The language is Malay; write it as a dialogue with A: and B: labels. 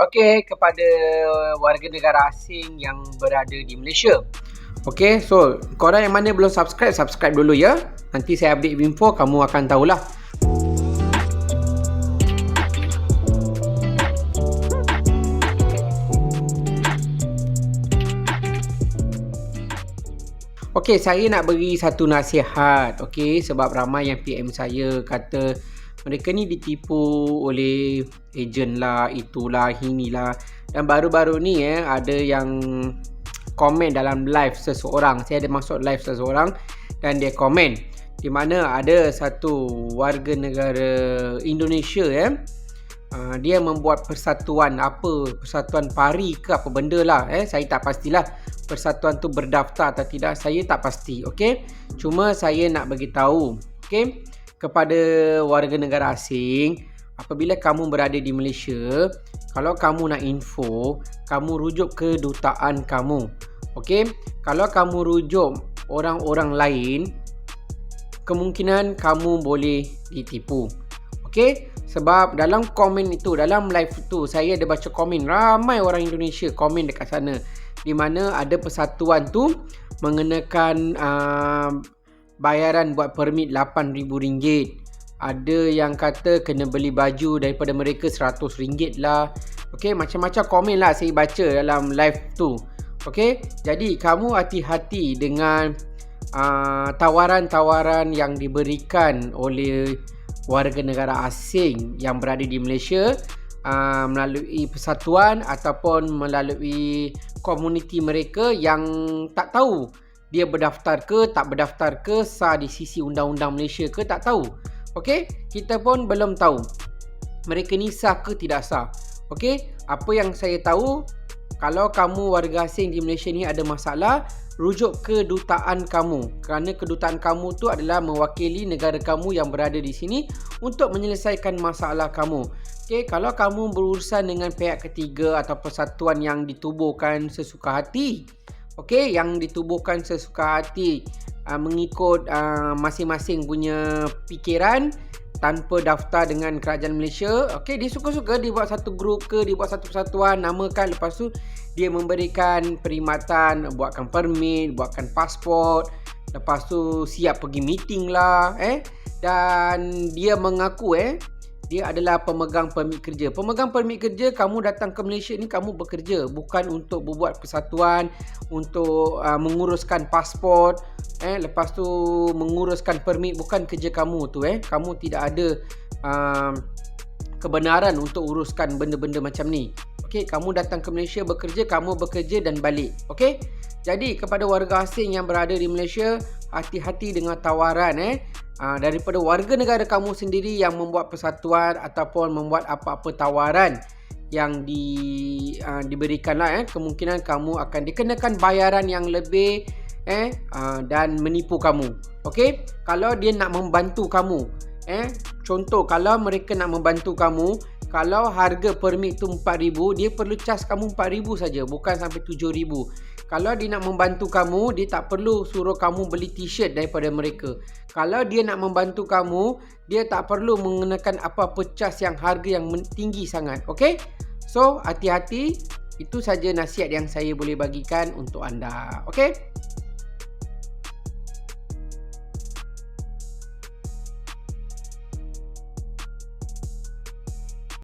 A: Okey, kepada warga negara asing yang berada di Malaysia. Okey, so korang yang mana belum subscribe, subscribe dulu ya. Nanti saya update info, kamu akan tahulah. Okey, saya nak beri satu nasihat. Okey, sebab ramai yang PM saya kata mereka ni ditipu oleh ejen lah, itulah, inilah. Dan baru-baru ni eh ada yang komen dalam live seseorang. Saya ada masuk live seseorang dan dia komen di mana ada satu warga negara Indonesia eh uh, dia membuat persatuan. Apa? Persatuan pari ke apa benda lah eh. Saya tak pastilah persatuan tu berdaftar atau tidak. Saya tak pasti okey? Cuma saya nak bagi tahu okey kepada warga negara asing apabila kamu berada di Malaysia kalau kamu nak info kamu rujuk ke dutaan kamu. Okey? Kalau kamu rujuk orang-orang lain kemungkinan kamu boleh ditipu. Okey? Sebab dalam komen itu dalam live itu saya ada baca komen. Ramai orang Indonesia komen dekat sana di mana ada persatuan tu mengenakan uh, bayaran buat permit RM8,000 ada yang kata kena beli baju daripada mereka RM100 lah. Ok macam-macam komen lah saya baca dalam live tu. Ok jadi kamu hati-hati dengan uh, tawaran-tawaran yang diberikan oleh warga negara asing yang berada di Malaysia uh, melalui persatuan ataupun melalui komuniti mereka yang tak tahu dia berdaftar ke tak berdaftar ke sah di sisi undang-undang Malaysia ke tak tahu. Okey, kita pun belum tahu mereka ni sah ke tidak sah. Okey, apa yang saya tahu kalau kamu warga asing di Malaysia ni ada masalah, rujuk ke dutaan kamu. Kerana kedutaan kamu tu adalah mewakili negara kamu yang berada di sini untuk menyelesaikan masalah kamu. Okey, kalau kamu berurusan dengan pihak ketiga atau persatuan yang ditubuhkan sesuka hati, okey, yang ditubuhkan sesuka hati uh, mengikut uh, masing-masing punya fikiran tanpa daftar dengan kerajaan Malaysia, okey, dia suka-suka dia buat satu grup ke, dia buat satu persatuan, namakan. Lepas tu dia memberikan perkhidmatan, buatkan permit, buatkan pasport, lepas tu siap pergi meeting lah, eh, dan dia mengaku eh dia adalah pemegang permit kerja. Pemegang permit kerja, kamu datang ke Malaysia ni kamu bekerja, bukan untuk berbuat persatuan, untuk uh, menguruskan pasport, eh lepas tu menguruskan permit bukan kerja kamu tu eh. Kamu tidak ada uh, kebenaran untuk uruskan benda-benda macam ni. Okey, kamu datang ke Malaysia bekerja, kamu bekerja dan balik. Okey? Jadi kepada warga asing yang berada di Malaysia, hati-hati dengan tawaran eh uh, daripada warga negara kamu sendiri yang membuat persatuan ataupun membuat apa-apa tawaran yang di uh, diberikanlah eh kemungkinan kamu akan dikenakan bayaran yang lebih eh uh, dan menipu kamu. Okey? Kalau dia nak membantu kamu, eh contoh kalau mereka nak membantu kamu, kalau harga permit tu 4000, dia perlu cas kamu 4000 saja, bukan sampai 7000. Kalau dia nak membantu kamu, dia tak perlu suruh kamu beli t-shirt daripada mereka. Kalau dia nak membantu kamu, dia tak perlu mengenakan apa-apa cas yang harga yang tinggi sangat. Okay? So, hati-hati. Itu saja nasihat yang saya boleh bagikan untuk anda. Okay?